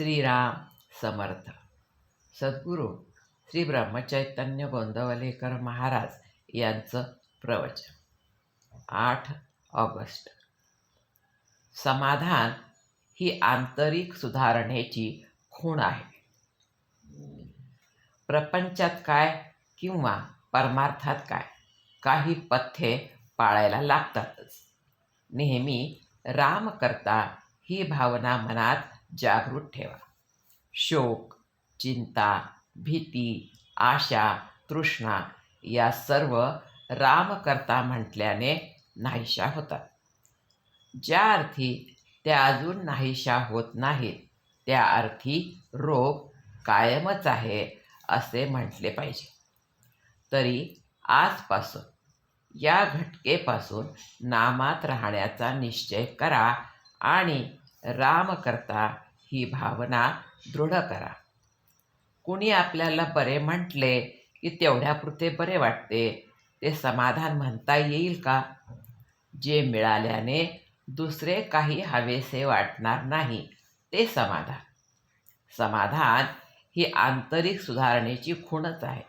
श्रीराम समर्थ सद्गुरू श्री ब्रह्मचैतन्य गोंदवलेकर महाराज यांचं प्रवचन. आठ ऑगस्ट. समाधान ही आंतरिक सुधारणेची खूण आहे. प्रपंचात काय किंवा परमार्थात काय काही पथ्ये पाळायला लागतातच. नेहमी राम करता ही भावना मनात जागृत ठेवा. शोक चिंता भीती आशा तृष्णा या सर्व रामकर्ता म्हटल्याने नाहीशा होतात. ज्या अर्थी त्या अजून नाहीशा होत नाहीत त्या अर्थी रोग कायमच आहे असे म्हटले पाहिजे. तरी आजपासून या घटकेपासून नामात राहण्याचा निश्चय करा आणि राम करता ही भावना दृढ करा. कुणी आपल्याला बरे म्हटले की तेवढ्यापुरते बरे वाटते ते समाधान म्हणता येईल का? जे मिळाल्याने दुसरे काही हवेसे वाटणार नाही ते समाधान. समाधान ही आंतरिक सुधारणेची खूणच आहे.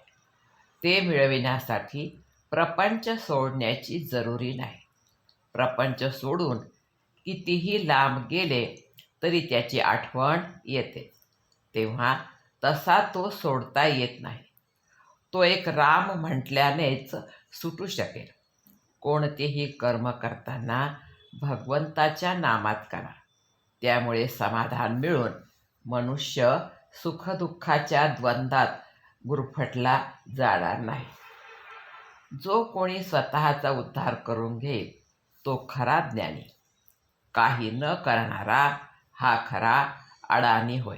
ते मिळविण्यासाठी प्रपंच सोडण्याची जरुरी नाही. प्रपंच सोडून कितीही लांब गेले तरी त्याची आठवण येते. तेव्हा तसा तो सोडता येत नाही. तो एक राम म्हटल्यानेच सुटू शकेल. कोणतेही कर्म करताना भगवंताच्या नामात करा. त्यामुळे समाधान मिळून मनुष्य सुखदुःखाच्या द्वंद्वात गुरफटला जाणार नाही. जो कोणी स्वतःचा उद्धार करून घेईल तो खरा ज्ञानी. काही न करणारा हा खरा अडाणी होय.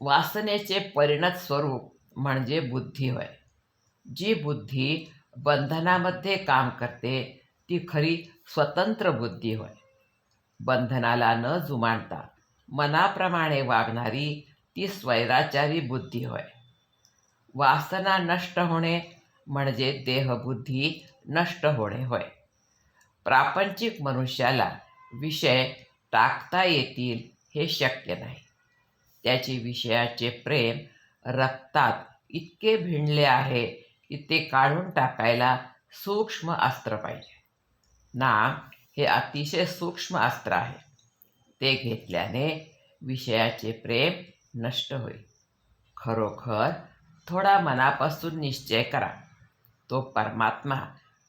वासनेचे परिणत स्वरूप म्हणजे बुद्धी होय. जी बुद्धी बंधनामध्ये काम करते ती खरी स्वतंत्र बुद्धी होय. बंधनाला न जुमानता मनाप्रमाणे वागणारी ती स्वैराचारी बुद्धी होय. वासना नष्ट होणे म्हणजे देहबुद्धी नष्ट होणे होय. प्रापंचिक मनुष्याला विषय टाकता येतील हे शक्य नाही. त्याचे विषयाचे प्रेम रक्तात इतके भिणले आहे की ते काढून टाकायला सूक्ष्म अस्त्र पाहिजे. नाम हे अतिशय सूक्ष्म अस्त्र आहे. ते घेतल्याने विषयाचे प्रेम नष्ट होईल. खरोखर थोडा मनापासून निश्चय करा. तो परमात्मा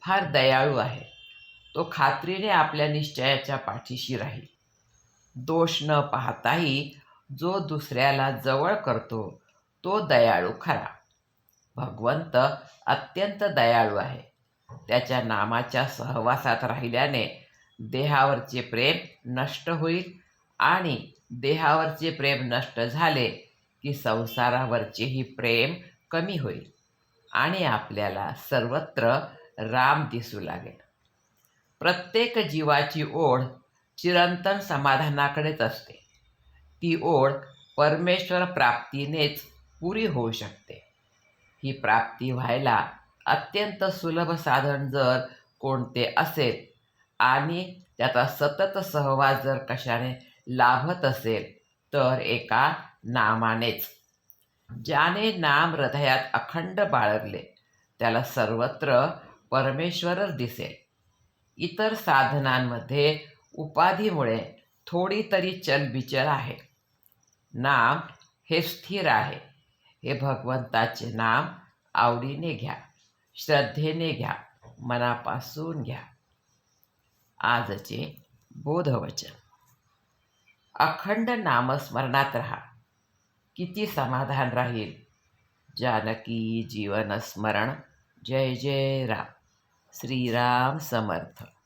फार दयाळू आहे. तो खात्रीने आपल्या निश्चयाच्या पाठीशी राहील. दोष न पाहताही जो दुसऱ्याला जवळ करतो तो दयाळू खरा. भगवंत अत्यंत दयाळू आहे. त्याच्या नामाच्या सहवासात राहिल्याने देहावरचे प्रेम नष्ट होईल आणि देहावरचे प्रेम नष्ट झाले की संसारावरचेही प्रेम कमी होईल आणि आपल्याला सर्वत्र राम दिसू लागेल. प्रत्येक जीवाची ओढ चिरंतन समाधानाकडेच असते. ती ओढ परमेश्वर प्राप्तीनेच पुरी होऊ शकते. ही प्राप्ती व्हायला अत्यंत सुलभ साधन जर कोणते असेल आणि त्याचा सतत सहवास जर कशाने लाभत असेल तर एका नामानेच. ज्याने नाम हृदयात अखंड बाळगले त्याला सर्वत्र परमेश्वरच दिसेल. इतर साधनांमध्ये उपाधीमुळे थोडी तरी चलबिचल आहे. नाम हे स्थिर आहे. हे भगवंताचे नाम आवडीने घ्या श्रद्धेने घ्या मनापासून घ्या. आजचे बोधवचन. अखंड नामस्मरणात राहा. किती समाधान राहील. जानकी जीवन स्मरण. जय जय राम. श्रीराम समर्थ.